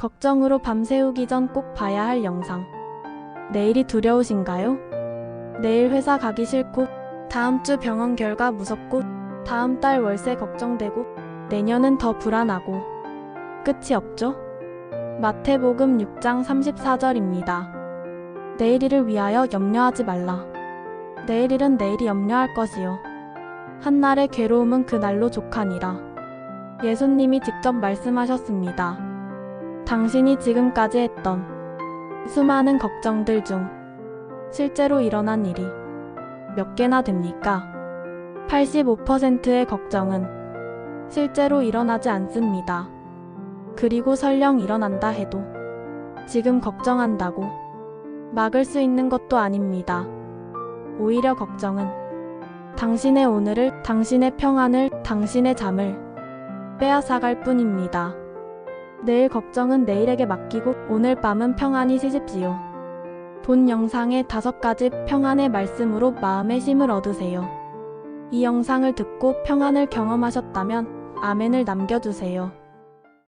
걱정으로 밤새우기 전 꼭 봐야 할 영상. 내일이 두려우신가요? 내일 회사 가기 싫고, 다음 주 병원 결과 무섭고, 다음 달 월세 걱정되고, 내년은 더 불안하고. 끝이 없죠? 마태복음 6장 34절입니다. 내일이를 위하여 염려하지 말라. 내일 일은 내일이 염려할 것이요. 한날의 괴로움은 그날로 족하니라. 예수님이 직접 말씀하셨습니다. 당신이 지금까지 했던 수많은 걱정들 중 실제로 일어난 일이 몇 개나 됩니까? 85%의 걱정은 실제로 일어나지 않습니다. 그리고 설령 일어난다 해도 지금 걱정한다고 막을 수 있는 것도 아닙니다. 오히려 걱정은 당신의 오늘을, 당신의 평안을, 당신의 잠을 빼앗아갈 뿐입니다. 내일 걱정은 내일에게 맡기고 오늘 밤은 평안히 쉬십시오. 본 영상의 다섯 가지 평안의 말씀으로 마음의 힘을 얻으세요. 이 영상을 듣고 평안을 경험하셨다면 아멘을 남겨주세요.